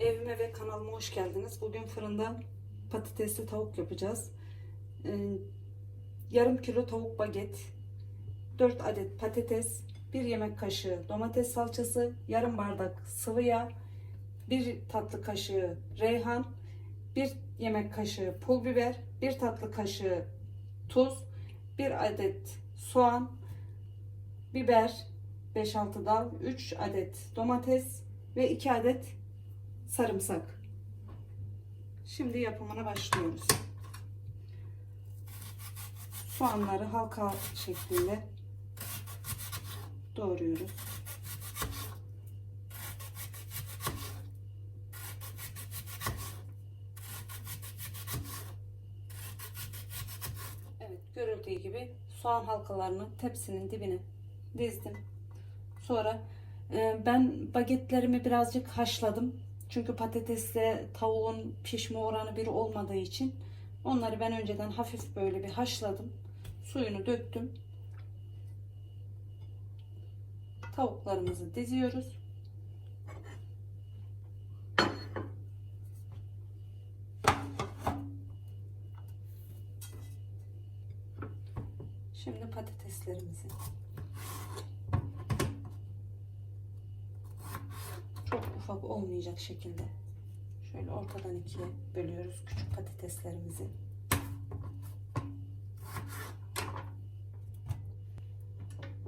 Evime ve kanalıma hoş geldiniz. Bugün fırında patatesli tavuk yapacağız. Ee, yarım kilo tavuk baget, 4 adet patates, 1 yemek kaşığı domates salçası, yarım bardak sıvı yağ, 1 tatlı kaşığı reyhan, 1 yemek kaşığı pul biber, 1 tatlı kaşığı tuz, 1 adet soğan, biber, 5-6 dal, 3 adet domates ve 2 adet sarımsak. Şimdi yapımına başlıyoruz. Soğanları halka şeklinde doğruyoruz. Evet, görüldüğü gibi soğan halkalarını tepsinin dibine dizdim. Sonra e, ben bagetlerimi birazcık haşladım. Çünkü patatesle tavuğun pişme oranı bir olmadığı için onları ben önceden hafif böyle bir haşladım. Suyunu döktüm. Tavuklarımızı diziyoruz. Şimdi patateslerimizi çok ufak olmayacak şekilde şöyle ortadan ikiye bölüyoruz küçük patateslerimizi.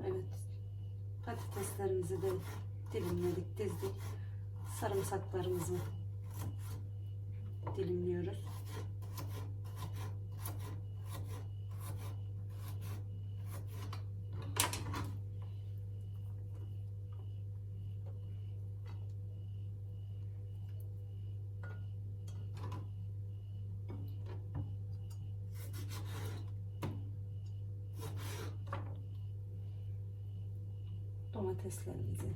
Evet. Patateslerimizi de dilimledik, dizdik. Sarımsaklarımızı dilimliyoruz. Domateslerimizi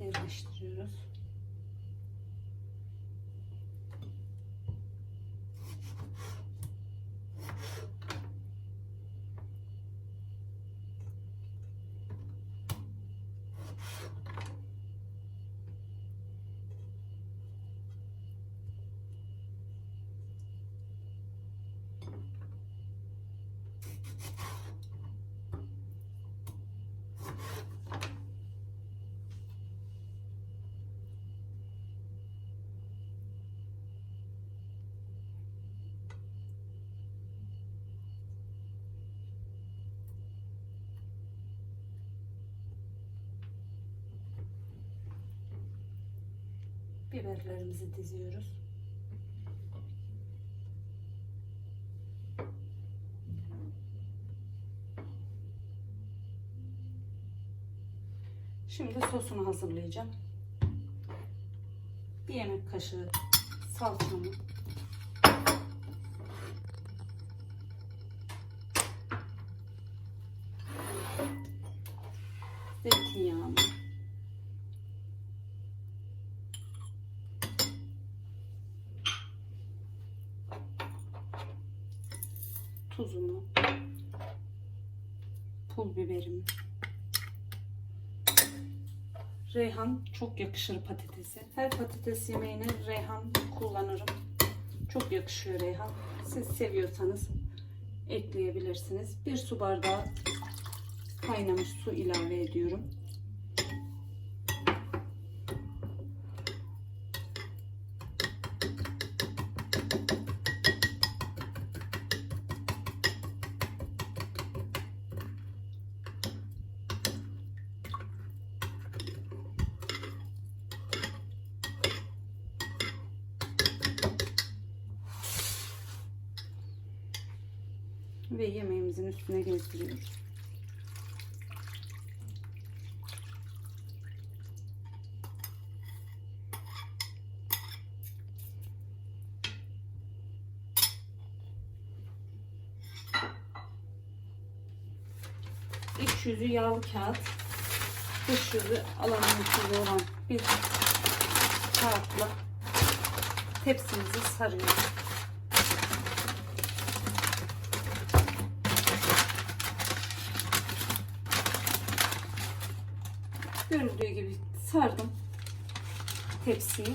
yerleştiriyoruz. Biberlerimizi diziyoruz. Şimdi sosunu hazırlayacağım. Bir yemek kaşığı salçamı zeytinyağımı tuzumu, pul biberimi. Reyhan çok yakışır patatese. Her patates yemeğine reyhan kullanırım. Çok yakışıyor reyhan. Siz seviyorsanız ekleyebilirsiniz. Bir su bardağı kaynamış su ilave ediyorum. Ve yemeğimizin üstüne gezdiriyoruz. İç yüzü yağlı kağıt, dış yüzü yüzü olan bir kağıtla tepsimizi sarıyoruz. Görüldüğü gibi sardım. tepsiyi.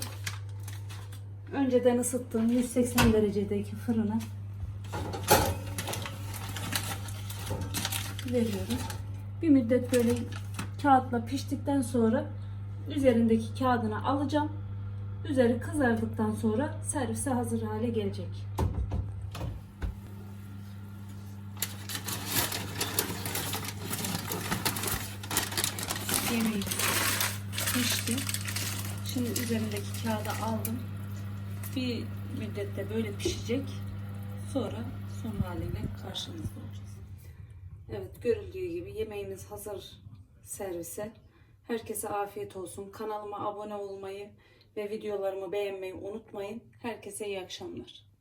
Önceden ısıttığım 180 derecedeki fırına veriyorum. Bir müddet böyle kağıtla piştikten sonra üzerindeki kağıdını alacağım. Üzeri kızardıktan sonra servise hazır hale gelecek. Yemeğim pişti. Şimdi üzerindeki kağıdı aldım. Bir müddette böyle pişecek. Sonra son haliyle karşınızda olacağız. Evet görüldüğü gibi yemeğimiz hazır servise. Herkese afiyet olsun. Kanalıma abone olmayı ve videolarımı beğenmeyi unutmayın. Herkese iyi akşamlar.